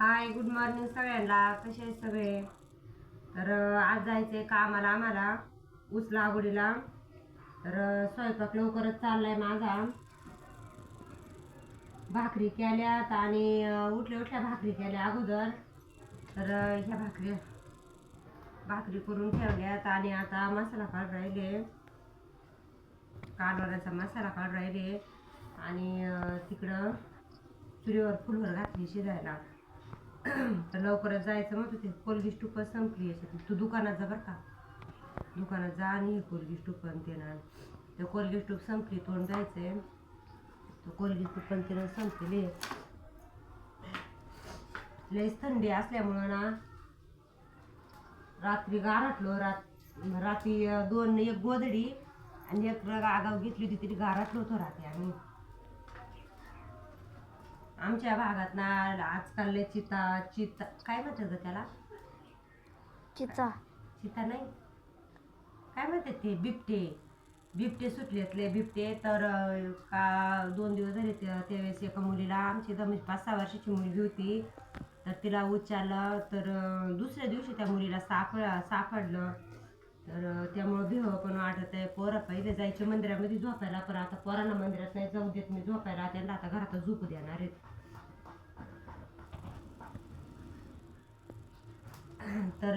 Hi good morning सगळ्यांना. कसे आहेत सगळे? तर आज आज जायचंय कामाला आम्हाला ऊस लागवडीला. तर स्वयंपाक लवकरच चाललाय माझा. भाकरी केल्यात आणि उठल्या उठल्या भाकरी केल्या अगोदर. तर ह्या भाकरी भाकरी करून ठेवल्यात आणि आता मसाला काढ राहिले. कारभाराचा मसाला काढ राहिले. आणि तिकडं चुलीवर फुलवर घातली शिजायला. तर लवकरच जायचं म्हणत होते. कोलगी स्टूप संपली याच्यात तू दुकानात जा बरं का. दुकानात जा आणि हे कोलगी स्टूप ते ना ते कोलगी स्टूप संपली तोंड जायचंय तो कोलगी स्टूप पण तिनं संपलेली आहे. लयच थंडी असल्यामुळं ना रात्री गारटलो. रात रात्री दोन एक गोदडी आणि एक आगाव घेतली होती तरी गारटलो होतो रात्री आम्ही. आमच्या भागात ना आजकाल चिता चिता काय म्हणतात त्याला? चिचा चिता नाही. काय म्हणतात ते? बिबटे. बिबटे सुटलेतले बिबटे. तर का दोन दिवस झाले त्या- त्यावेळेस एका मुलीला आमची एकदम म्हणजे पाच सहा वर्षाची मुलगी होती. तर तिला उच्चारलं तर दुसऱ्या दिवशी त्या मुलीला सापड सापडलं. तर त्यामुळं भेव पण वाटत आहे पोरं पहिले जायचे मंदिरामध्ये झोपायला पण आता पोरांना मंदिरात नाही जाऊ देत मी झोपायला त्यांना आता घरातच झोपू देणार आहेत. तर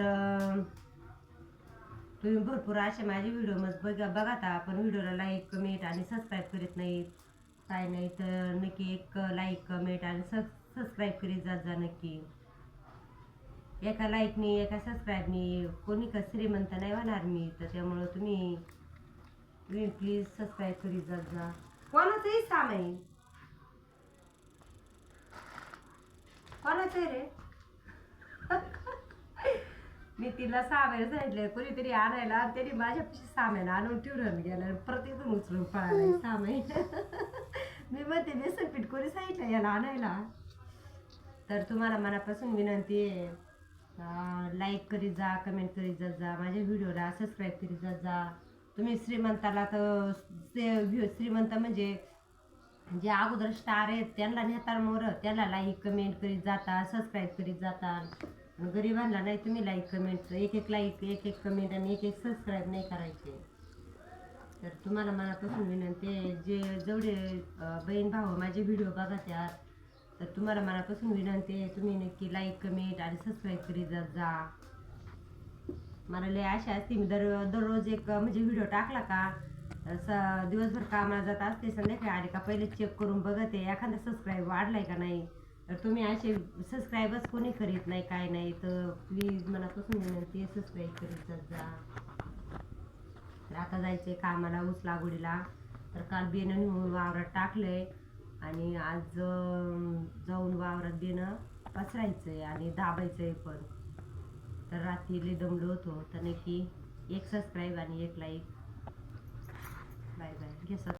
तुम्ही भरपूर असे माझे व्हिडिओ मग बघा बघा आता आपण व्हिडिओला लाईक कमेंट आणि सबस्क्राईब करीत नाहीत. काय नाही तर नक्की एक लाईक कमेंट आणि सबस्क्राईब करीत जात जा नक्की. एका लाईकनी एका सबस्क्राईबनी कोणी का श्रीमंत नाही होणार मी तर त्यामुळं तुम्ही प्लीज प्लीज सबस्क्राईब करीत जात जा. कोणाचंही सामाईन कोणाचं आहे रे? मी तिला सामान सांगितलं कोणीतरी आणायला. तरी त्याने माझ्यापाशी सामान आणून ठेवून गेलं प्रत्येक उचलून पळाला सामान मी म्हणते बेसन पीठ कोणी सांगितलं याला आणायला? तर तुम्हाला मनापासून विनंती आहे लाईक करीत जा कमेंट करीत जात जा. माझ्या व्हिडिओला सबस्क्राईब करीत जात जा. तुम्ही श्रीमंताला तर ते श्रीमंत म्हणजे जे अगोदर स्टार आहेत त्यांना नेता मोर. त्यांना लाईक कमेंट करीत जाता सबस्क्राईब करीत जाता. गरिबांना नाही तुम्ही लाईक कमेंट एक एक लाईक एक एक कमेंट आणि एक एक सबस्क्राईब नाही करायचे. तर तुम्हाला मनापासून विनंती आहे जे जेवढे बहीण भाऊ माझे व्हिडिओ बघा त्यात तर तुम्हाला मनापासून विनंती आहे तुम्ही नक्की लाईक कमेंट आणि सबस्क्राईब करीत जा जा. मला लय आशा असते मी दर दररोज एक म्हणजे व्हिडिओ टाकला का स दिवसभर कामाला जात असते संध्याकाळी आले का पहिले चेक करून बघते एखादा सबस्क्राईब वाढलाय का नाही. तर तुम्ही असे सबस्क्राईबच कोणी करीत नाही काय नाही तर प्लीज मनापासून विनंती आहे सबस्क्राईब करीत जात जा. तर आता जायचंय कामाला ऊस लागवडीला. तर काल बेणं नेऊन वावरात टाकलंय आणि आज जाऊन वावरात बेणं आहे आणि दाबायचं आहे पण. तर रात्री दमलो होतो. तर नक्की एक सबस्क्राईब आणि एक लाईक बाय बाय घे